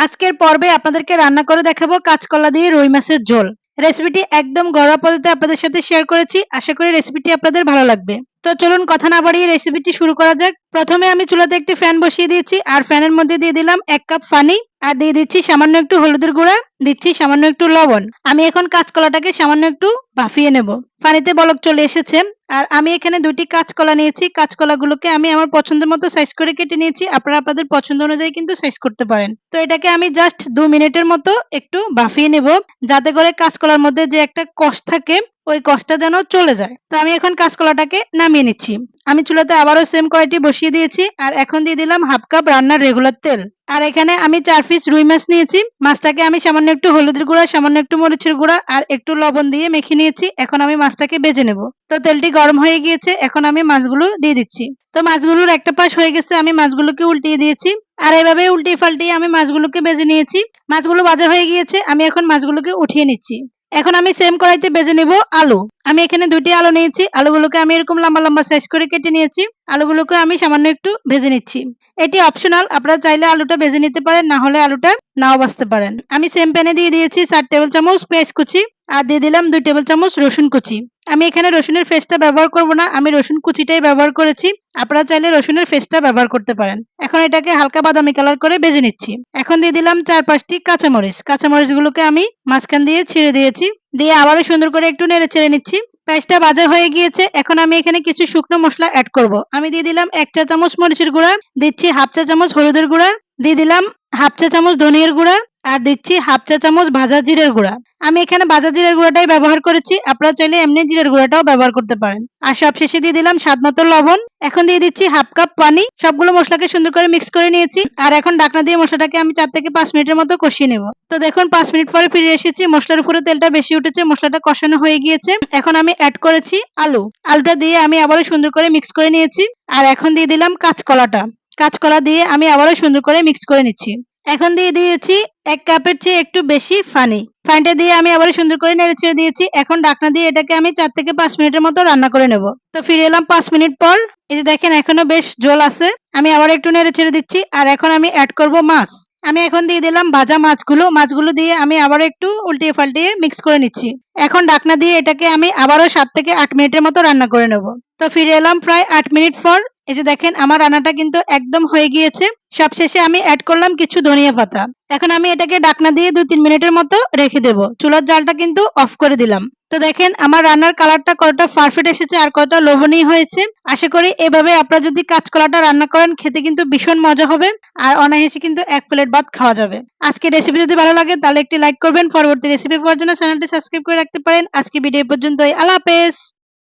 আজকের পর্বে আপনাদেরকে রান্না করে দেখাবো কাঁচকলা দিয়ে রুই মাছের ঝোল। রেসিপিটি একদম ঘরোয়া পদ্ধতিতে আপনাদের সাথে শেয়ার করেছি। আশা করি রেসিপিটি আপনাদের ভালো লাগবে। তো চলুন কথা না বাড়িয়ে রেসিপিটি শুরু করা যাক। প্রথমে আমি চুলাতে একটি ফ্যান বসিয়ে দিয়েছি, আর ফ্যানের মধ্যে দিয়ে দিলাম এক কাপ পানি আর দিয়ে দিচ্ছি সামান্য একটু হলুদের গুঁড়া, দিচ্ছি সামান্য একটু লবণ। আমি এখন কাঁচকলাটাকে সামান্য একটু ভাফিয়ে নেব। পানিতে বলক চলে এসেছে, আর আমি এখানে দুটি কাঁচকলা নিয়েছি। কাঁচকলাগুলোকে আমি আমার পছন্দের মতো সাইজ করে কেটে নিয়েছি। আপনারা আপনাদের পছন্দ অনুযায়ী কিন্তু সাইজ করতে পারেন। তো এটাকে আমি জাস্ট দু মিনিটের মতো একটু ভাফিয়ে নেব, যাতে করে কাঁচকলার মধ্যে যে একটা কষ থাকে ওই কষটা যেন চলে যায়। তো আমি এখন কাঁচকলাটাকে নামিয়ে নিচ্ছি। আমি চুলাতে আবারও সেম কড়াইটি বসিয়ে দিয়েছি আর এখন দিয়ে দিলাম হাফ কাপ রান্নার রেগুলার তেল। আর এখানে আমি চার পিস রুই মাছ নিয়েছি। মাছটাকে আমি সামান্য একটু হলুদের গুঁড়া, সামান্য একটু মরিচের গুঁড়া আর একটু লবণ দিয়ে মেখে নিয়েছি। এখন আমি মাছটাকে বেজে নেব। তো তেলটি গরম হয়ে গিয়েছে, এখন আমি মাছগুলো দিয়ে দিচ্ছি। তো মাছগুলোর একটা পাশ হয়ে গেছে, আমি মাছগুলোকে উল্টিয়ে দিয়েছি। আর এইভাবে উল্টিয়ে পাল্টিয়ে আমি মাছগুলোকে বেজে নিয়েছি। মাছগুলো ভাজা হয়ে গিয়েছে, আমি এখন মাছগুলোকে উঠিয়ে নিচ্ছি। এখন আমি সেম কড়াইতে বেজে নেব আলু। আমি এখানে দুটি আলু নিয়েছি। আলুগুলোকে আমি এরকম লম্বা লম্বা সাইজ করে কেটে নিয়েছি। আলুগুলোকে আমি সামান্য একটু ভেজে নিচ্ছি। এটি অপশনাল আপনারা চাইলে আলুটা ভেজে নিতে পারেন, না হলে আলুটা নাও বাঁচতে পারেন। আমি সেম প্যানে দিয়ে দিয়েছি চার টেবিল চামচ পেঁয়াজ কুচি। আর দিয়ে দিলাম দুই টেবিল চামচ রসুন কুচি। আমি এখানে রসুনের ফেসটা ব্যবহার করব না, আমি রসুন কুচিটাই ব্যবহার করেছি। আপনারা চাইলে রসুনের ফেসটা ব্যবহার করতে পারেন। এখন এটাকে হালকা বাদামি কালার করে বেজে নিচ্ছি। এখন দিয়ে দিলাম চার পাঁচটি কাঁচামরিচ। কাঁচামরিচগুলোকে আমি মাঝখান দিয়ে ছিঁড়ে দিয়েছি। দিয়ে আবারও সুন্দর করে একটু নেড়ে ছেড়ে নিচ্ছি। পেঁয়াজটা ভাজা হয়ে গিয়েছে, এখন আমি এখানে কিছু শুকনো মশলা অ্যাড করব। আমি দিয়ে দিলাম এক চা চামচ মরিচের গুঁড়া, দিচ্ছি হাফ চা চামচ হলুদের গুঁড়া দিয়ে দিলাম হাফ চা চামচ ধনিয়ার গুঁড়া আর দিচ্ছি হাফ চা চামচ ভাজা জিরের গুঁড়া। আমি এখানে ভাজা জিরের গুঁড়াটাই ব্যবহার করেছি। আপনারা চাইলে এমনি জিরের গুঁড়াটাও ব্যবহার করতে পারেন। আর সব শেষে দিয়ে দিলাম স্বাদ মতো লবণ। এখন দিয়ে দিচ্ছি হাফ কাপ পানি। সবগুলো মশলাকে সুন্দর করে মিক্স করে নিয়েছি। আর এখন ডাকনা দিয়ে মশলাটাকে আমি চার থেকে পাঁচ মিনিটের মতো কষিয়ে নেব। তো দেখুন, পাঁচ মিনিট পরে ফিরে এসেছি। মশলার উপরে তেলটা বেশি উঠেছে, মশলাটা কষানো হয়ে গিয়েছে। এখন আমি অ্যাড করেছি আলু। আলুটা দিয়ে আমি আবারও সুন্দর করে মিক্স করে নিয়েছি। আর এখন দিয়ে দিলাম কাঁচকলাটা। কাঁচকলা দিয়ে আমি আবারও সুন্দর করে মিক্স করে নিচ্ছি। এখন দিয়ে দিয়েছি এক কাপের চেয়ে একটু বেশি ফানি। ফানিটা দিয়ে আমি আবার সুন্দর করে নেড়ে ছেড়ে দিয়েছি। এখন ডাকনা দিয়ে এটাকে আমি চার থেকে পাঁচ মিনিটের মতো রান্না করে নেব। তো ফিরে এলাম পাঁচ মিনিট পর। এই যে দেখেন এখনও বেশ জল আছে। আমি আবার একটু নেড়ে ছেড়ে দিচ্ছি আর এখন আমি অ্যাড করব মাছ। আমি এখন দিয়ে দিলাম ভাজা মাছগুলো। মাছগুলো দিয়ে আমি আবার একটু উল্টিয়ে পাল্টিয়ে মিক্স করে নিচ্ছি। এখন ডাকনা দিয়ে এটাকে আমি আবারও সাত থেকে আট মিনিটের মতো রান্না করে নেব। তো ফিরে এলাম প্রায় আট মিনিট পর। এই যে দেখেন, আমার রান্নাটা কিন্তু একদম হয়ে গিয়েছে। সবশেষে আমি অ্যাড করলাম কিছু ধনিয়া পাতা। এখন আমি এটাকে ডাকনা দিয়ে দু তিন মিনিটের মতো রেখে দেব। চুলার জালটা কিন্তু অফ করে দিলাম। তো দেখেন, আমার রান্নার কালারটা কতটা পারফেক্ট এসেছে আর কতটা লোভনীয় হয়েছে। আশা করি এভাবে আপনারা যদি কাঁচকলাটা রান্না করেন, খেতে কিন্তু ভীষণ মজা হবে আর অনায়াসে কিন্তু এক প্লেট ভাত খাওয়া যাবে। আজকে রেসিপি যদি ভালো লাগে, তাহলে একটি লাইক করবেন। পরবর্তী রেসিপি পাওয়ার জন্য চ্যানেলটি সাবস্ক্রাইব করে রাখতে পারেন। আজকে ভিডিও পর্যন্তই। আল্লাহ হাফেজ।